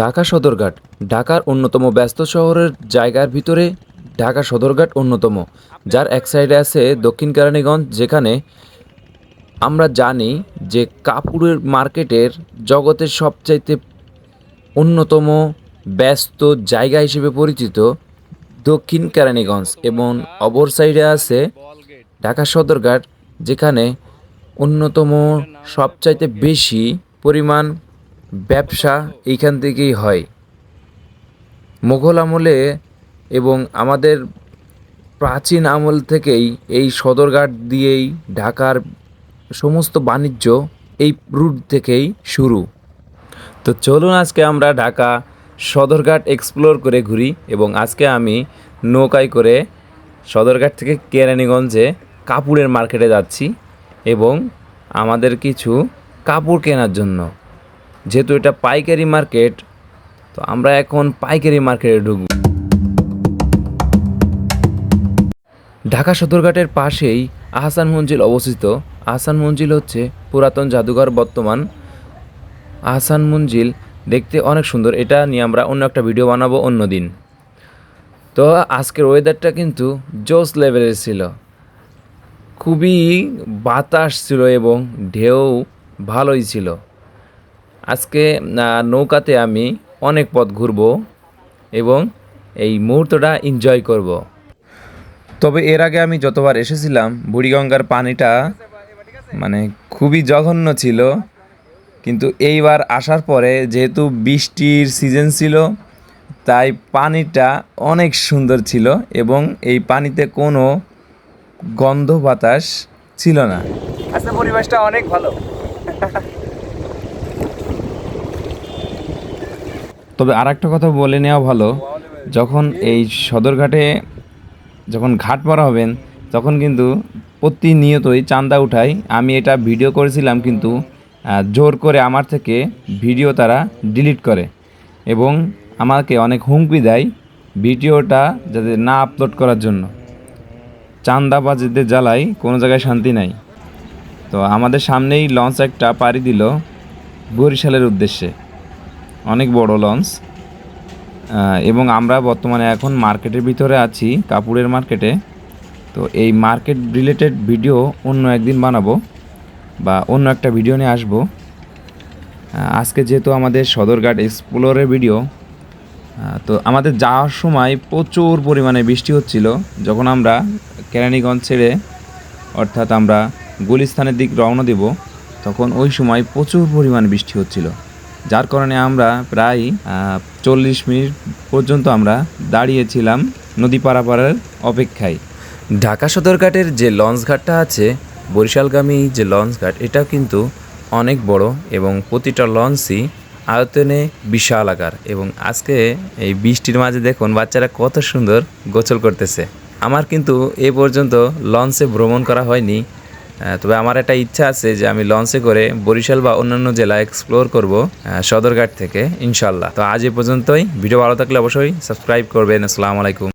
ঢাকা সদরঘাট, ঢাকার অন্যতম ব্যস্ত শহরের জায়গার ভিতরে ঢাকা সদরঘাট অন্যতম, যার এক সাইডে আছে দক্ষিণ কেরানীগঞ্জ, যেখানে আমরা জানি যে কাপড়ের মার্কেটের জগতের সবচাইতে অন্যতম ব্যস্ত জায়গা হিসেবে পরিচিত দক্ষিণ কেরানীগঞ্জ এবং অপর সাইডে আছে ঢাকা সদরঘাট, যেখানে অন্যতম সবচাইতে বেশি পরিমাণ ব্যবসা এইখান থেকেই হয়। মোঘল আমলে এবং আমাদের প্রাচীন আমল থেকেই এই সদরঘাট দিয়েই ঢাকার সমস্ত বাণিজ্য এই রুট থেকেই শুরু। তো চলুন আজকে আমরা ঢাকা সদরঘাট এক্সপ্লোর করে ঘুরি এবং আজকে আমি নৌকায় করে সদরঘাট থেকে কেরানীগঞ্জে কাপড়ের মার্কেটে যাচ্ছি এবং আমাদের কিছু কাপড় কেনার জন্য। যেহেতু এটা পাইকারি মার্কেট, তো আমরা এখন পাইকারি মার্কেটে ঢুকব। ঢাকা সদরঘাটের পাশেই আহসান মঞ্জিল অবস্থিত। আহসান মঞ্জিল হচ্ছে পুরাতন জাদুঘর বর্তমান। আহসান মঞ্জিল দেখতে অনেক সুন্দর, এটা নিয়ে আমরা অন্য একটা ভিডিও বানাবো অন্য দিন তো আজকের ওয়েদারটা কিন্তু জোস লেভেলের ছিল। খুবই বাতাস ছিল এবং ঢেউ ভালোই ছিল। আজকে নৌকাতে আমি অনেক পথ ঘুরব এবং এই মুহূর্তটা এনজয় করব। তবে এর আগে আমি যতবার এসেছিলাম, বুড়িগঙ্গার পানিটা মানে খুবই জঘন্য ছিল। কিন্তু এইবার আসার পরে যেহেতু বৃষ্টির সিজন ছিল, তাই পানিটা অনেক সুন্দর ছিল এবং এই পানিতে কোনো গন্ধ বাতাস ছিল না। আজকে পরিবেশটা অনেক ভালো। তবে আর একটা কথা বলে নেওয়া ভালো, যখন এই সদরঘাটে যখন ঘাট পারা হবেন, তখন কিন্তু প্রতিনিয়তই চান্দা উঠাই। আমি এটা ভিডিও করেছিলাম কিন্তু জোর করে আমার থেকে ভিডিও তারা ডিলিট করে এবং আমাকে অনেক হুমকি দেয় ভিডিওটা যাতে না আপলোড করার জন্য। চান্দাবাজিদের জ্বালাই কোনো জায়গায় শান্তি নাই। তো আমাদের সামনেই লঞ্চ একটা পাড়ি দিল বরিশালের উদ্দেশ্যে। অনেক বড় লঞ্চ। এবং আমরা বর্তমানে এখন মার্কেটের ভিতরে আছি কাপড়ের মার্কেটে। তো এই মার্কেট রিলেটেড ভিডিও অন্য একদিন বানাবো বা অন্য একটা ভিডিও নিয়ে আসব। আজকে যেহেতু আমাদের সদরঘাট এক্সপ্লোরের ভিডিও তো আমাদের যাওয়ার সময় প্রচুর পরিমাণে বৃষ্টি হচ্ছিল। যখন আমরা কেরানীগঞ্জ ছেড়ে অর্থাৎ আমরা গুলিস্তানের দিক রওনা দেব, তখন ওই সময় প্রচুর পরিমাণ বৃষ্টি হচ্ছিল। যার কারণে আমরা প্রায় চল্লিশ মিনিট পর্যন্ত আমরা দাঁড়িয়েছিলাম নদী পারাপারের অপেক্ষায়। ঢাকা সদরঘাটের যে লঞ্চ ঘাটটা আছে, বরিশালগামী যে লঞ্চ ঘাট এটা কিন্তু অনেক বড় এবং প্রতিটা লঞ্চই আয়তনে বিশাল আকার এবং আজকে এই বৃষ্টির মাঝে দেখুন বাচ্চারা কত সুন্দর গোসল করতেছে। আমার কিন্তু এ পর্যন্ত লঞ্চে ভ্রমণ করা হয়নি তবে আমার একটা ইচ্ছা আছে যে আমি লঞ্চে করে বরিশাল বা অন্যান্য জেলা এক্সপ্লোর করব সদরঘাট থেকে ইনশাল্লাহ তো আজ এ পর্যন্তই। ভিডিও ভালো থাকলে অবশ্যই সাবস্ক্রাইব করবেন। আসসালামু আলাইকুম।